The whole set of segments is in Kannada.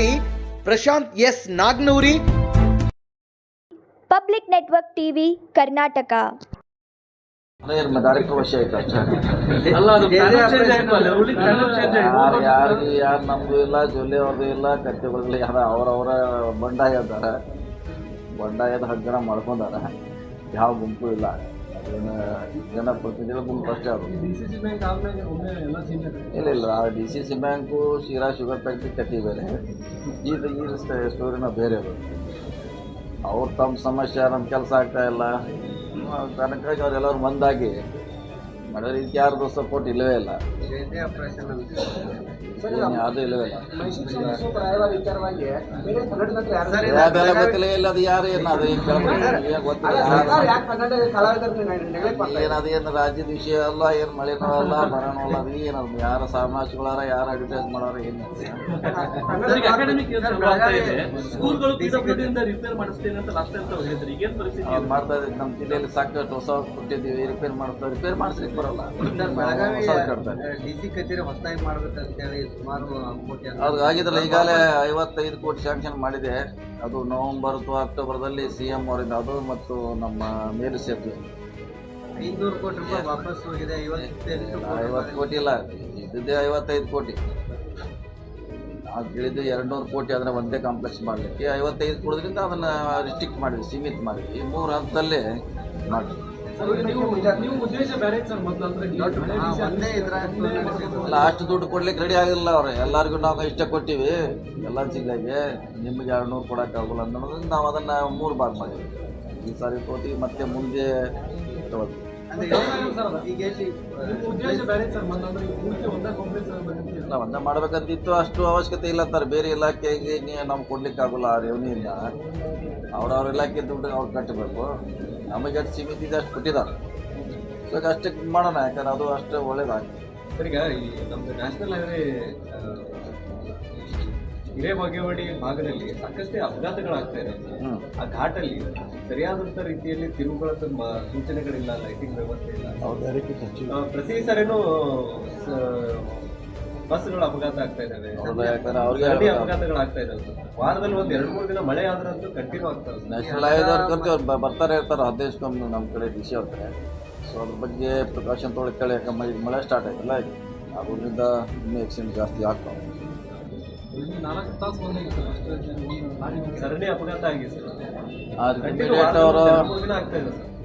ವರದಿ Prashant S Nagnuri. Public network TV Karnataka. Director ವರ್ಷ ಆಯ್ತು. ಯಾರು ಯಾರು ಯಾರು ನಮ್ದು ಇಲ್ಲ ಜೊಲ್ಲೆ ಅವ್ರದ್ದು ಇಲ್ಲ ಕತ್ತೆಗಳಿಲ್ಲ ಯಾರು ಅವರವರ ಬಂಡಾಯ ಅದಾರ. ಬಂಡಾಯದ ಹಗ್ಗಣ ಮಾಡ್ಕೊಂಡಾರ. ಯಾವ ಗುಂಪು ಇಲ್ಲ. ಜನಪ್ರತಿನಿಧಿಗಳ ಎಲ್ಲ change ಇಲ್ಲ ಇಲ್ಲ D C C bank Shira sugar factory ಕಟ್ಟಿ ಬೇರೆ ಇದು ಈ ಸ್ಟೋರಿನ ಬೇರೆ ಅವ್ರು ತಮ್ಮ ಸಮಸ್ಯೆ ನಮ್ಮ ಕೆಲಸ ಆಗ್ತಾ ಇಲ್ಲ. ತನಕಾಗಿ ಅವರೆಲ್ಲರೂ ಮಂದಾಗಿ ಮಾಡಿದ್ರೆ ಇದಕ್ಕೆ ಯಾರ್ದು ಸಪೋರ್ಟ್ ಇಲ್ಲವೇ ಇಲ್ಲ. ಅದು ಯಾವುದು ಇಲ್ಲವೇ ಇಲ್ಲ. ಗೊತ್ತಿಲ್ಲ ಇಲ್ಲ ಅದು ಯಾರು ಏನು ಅದು ಏನು ಕೇಳ್ಬೇಕು? ಏನು ಗೊತ್ತಿಲ್ಲ ಯಾರು ಏನು ಅದೇನು ರಾಜ್ಯದ ವಿಷಯ ಅಲ್ಲ ಏನು ಮಳೆನೂ ಅಲ್ಲ ಬರನೂ ಅಲ್ಲ ಅದು ಏನದು ಯಾರ ಸಾಮಾಜಿಗಳಾರ ಯಾರು ಅಡ್ವರ್ಟೈಸ್ ಮಾಡೋರ ಏನು ಮಾಡ್ತಾ ಇದ್ದೀವಿ ನಮ್ಮ ಜಿಲ್ಲೆಯಲ್ಲಿ ಸಾಕಷ್ಟು ಹೊಸ ಕೊಟ್ಟಿದ್ದೀವಿ. ರಿಪೇರ್ ಮಾಡ್ತಾರೆ ರಿಪೇರ್ ಮಾಡಿಸ್ಲಿಕ್ಕೆ ಬರಲ್ಲ. ಅದು ಆಗಿದ್ರಲ್ಲ ಈಗಾಗಲೇ ಐವತ್ತೈದು ಕೋಟಿ ಸ್ಯಾಂಕ್ಷನ್ ಮಾಡಿದೆ. ಅದು ನವೆಂಬರ್ ಅಥವಾ ಅಕ್ಟೋಬರ್ದಲ್ಲಿ ಸಿ ಎಂ ಅವರಿಂದ ಅದು ಮತ್ತು ನಮ್ಮ ಮೇಲು ಸೇತುವೆ ಐನೂರು ಕೋಟಿ ರೂಪಾಯಿ ವಾಪಸ್ ಹೋಗಿದೆ ಐವತ್ತೆಂಟು ಕೋಟಿ ಐವತ್ತು ಕೋಟಿ ಇಲ್ಲ ಇದ್ದಿದ್ದೇ ಐವತ್ತೈದು ಕೋಟಿ. ಅದು ಕೇಳಿದ್ದು ಎರಡು ನೂರು ಕೋಟಿ ಆದರೆ ಒಂದೇ ಕಾಂಪ್ಲೆಕ್ಸ್ ಮಾಡಲಿಕ್ಕೆ ಐವತ್ತೈದು ಕೊಡೋದ್ರಿಂದ ಅದನ್ನು ರಿಸ್ಟ್ರಿಕ್ಟ್ ಮಾಡಿದ್ವಿ ಸೀಮಿತ ಮಾಡಿದ್ವಿ ಈ ಮೂರು ಹಂತದಲ್ಲಿ ಮಾಡಿದ್ವಿ ಬೇರೆ ಅಲ್ಲ ಅಷ್ಟು ದುಡ್ಡು ಕೊಡ್ಲಿಕ್ಕೆ ರೆಡಿ ಆಗಿಲ್ಲ ಅವ್ರೆ. ಎಲ್ಲರಿಗೂ ನಾವು ಇಷ್ಟ ಕೊಟ್ಟಿವಿ. ಎಲ್ಲ ಜಿಲ್ಲೆಗೆ ನಿಮ್ಗೆ ಎರಡು ನೂರು ಕೊಡೋಕ್ಕಾಗಲ್ಲ ಅಂತ ನಾವು ಅದನ್ನ ಮೂರು ಭಾಗ ಮಾಡಿದ್ವಿ. ಈ ಸಾರಿ ಕೋಟಿ ಮತ್ತೆ ಮುಂದೆ ಬೇರೆ ಒಂದೇ ಮಾಡ್ಬೇಕಂತಿತ್ತು ಅಷ್ಟು ಅವಶ್ಯಕತೆ ಇಲ್ಲ ಸರ್. ಬೇರೆ ಇಲಾಖೆಗೆ ನೀವು ನಮ್ಗೆ ಕೊಡ್ಲಿಕ್ಕೆ ಆಗೋಲ್ಲ ಇಲ್ಲ ಅವ್ರವ್ರ ಇಲಾಖೆ ದುಡ್ಡು ಅವ್ರು ಕಟ್ಟಬೇಕು ನಮಗೆ ಅಷ್ಟು ಸೀಮಿತ ಇದೆ ಅಷ್ಟು ಕೊಟ್ಟಿದ್ದಾರೆ. ಸೊ ಅಷ್ಟಕ್ಕೆ ಮಾಡೋಣ ಯಾಕಂದ್ರೆ ಅದು ಅಷ್ಟು ಒಳ್ಳೇದಾಗ್ತದೆ ಸರ್ ಈಗ ಈ ನಮ್ದು ನ್ಯಾಷನಲ್ ಹೈವೇ ಹಿರೇಬಾಗೇವಾಡಿ ಭಾಗದಲ್ಲಿ ಸಾಕಷ್ಟು ಅಪಘಾತಗಳಾಗ್ತಾ ಇದೆ ಆ ಘಾಟಲ್ಲಿ ಸರಿಯಾದಂತ ರೀತಿಯಲ್ಲಿ ತಿರುವುಗಳ ತುಂಬ ಸೂಚನೆಗಳಿಲ್ಲ ಲೈಟಿಂಗ್ ವ್ಯವಸ್ಥೆ ಇಲ್ಲ. ಪ್ರತಿ ಸರಿನೂ ಬಸ್ಗಳು ಅಪಘಾತ ಆಗ್ತಾ ಇದಾವೆ ಅಪಘಾತಗಳು ಆಗ್ತಾ ಅವ್ರಿಗೆ. ಅಪಘಾತಗಳಾಗ್ತಾ ಇದಾವೆ. ವಾರದಲ್ಲಿ ಒಂದ್ ಎರಡ್ ಮೂರು ದಿನ ಮಳೆ ಆದ್ರಂತೂ ಕಂಟಿನ್ಯೂ ಆಗ್ತಾ ಇದೆ ನ್ಯಾಷನಲ್ ಹೈವೇದವ್ರು ಕರ್ತೀವಿ ಬರ್ತಾರೆ ಇರ್ತಾರೆ ಹದಿನೈದು ನಮ್ಮ ಕಡೆ ಡಿ ಸಿ ಅವ್ರೆ ಸೊ ಅದ್ರ ಬಗ್ಗೆ ಪ್ರಿಕಾಷನ್ ಕೇಳಿ ಯಾಕಂದ್ರೆ ಈಗ ಮಳೆ ಸ್ಟಾರ್ಟ್ ಆಯ್ತಲ್ಲ ಈಗ. ಅದರಿಂದ ಇನ್ನೂ ಆಕ್ಸಿಡೆಂಟ್ ಜಾಸ್ತಿ ಆಗ್ತಾವೆ ಸರಣಿ ಅಪಘಾತ ಆಗಿದೆ ಸರ್. ಅವರು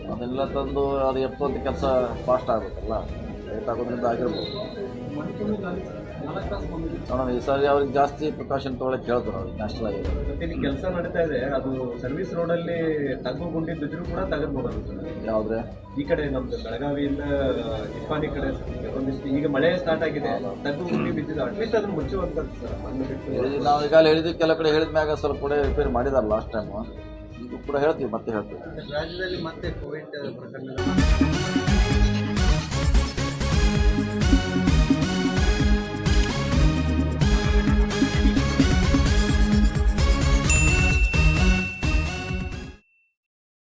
ಅದನ್ನೆಲ್ಲ ತಂದು ಅದು ಎಪ್ಪತ್ತು ಕೆಲಸ ಫಾಸ್ಟ್ ಆಗುತ್ತಲ್ಲ. ಲೇಟ್ ಆಗೋದ್ರಿಂದ ಆಗಿರ್ಬೋದು. ನೋಡೋಣ ಈ ಸಾರಿ ಅವ್ರಿಗೆ ಜಾಸ್ತಿ ಪ್ರಿಕಾಷನ್ ತೊಗೊಳಕ್ಕೆ ಹೇಳ್ತಾರೆ ಅವ್ರಿಗೆ ನ್ಯಾಷನಲ್ ಆಗಿ. ಇಲ್ಲಿ ಕೆಲಸ ನಡೀತಾ ಇದೆ ಅದು ಸರ್ವಿಸ್ ರೋಡ್ ಅಲ್ಲಿ ತಗ್ಗು ಗುಂಡಿ ಬಿದ್ದರೂ ಕೂಡ ತೆಗೆದ್ಬಿಡೋದು ಸರ್. ಯಾವುದ್ರೆ? ಈ ಕಡೆ ನಮ್ದು ಬೆಳಗಾವಿಯಿಂದ ಇಪ್ಪಾನಿ ಕಡೆ ಒಂದಿಷ್ಟು ಈಗ ಮಳೆ ಸ್ಟಾರ್ಟ್ ಆಗಿದೆ ತಗ್ಗು ಗುಂಡಿ ಬಿದ್ದಿದೆ ಅಟ್ಲೀಸ್ಟ್ ಅದನ್ನ ಮುಚ್ಚುವಂತದ್ದು ಸರ್ ಮಣ್ಣು ಬಿಟ್ಟು. ನಾವು ಈಗಾಗಲೇ ಹೇಳಿದ್ವಿ ಕೆಲ ಕಡೆ ಹೇಳಿದ ಮ್ಯಾಗ ಸ್ವಲ್ಪ ಕೂಡ ರಿಪೇರ್ ಮಾಡಿದಾರೆ ಲಾಸ್ಟ್ ಟೈಮು ಈಗ ಕೂಡ ಹೇಳ್ತೀವಿ ಮತ್ತೆ ಹೇಳ್ತೀವಿ. ರಾಜ್ಯದಲ್ಲಿ ಮತ್ತೆ ಕೋವಿಡ್ ಪ್ರಕರಣ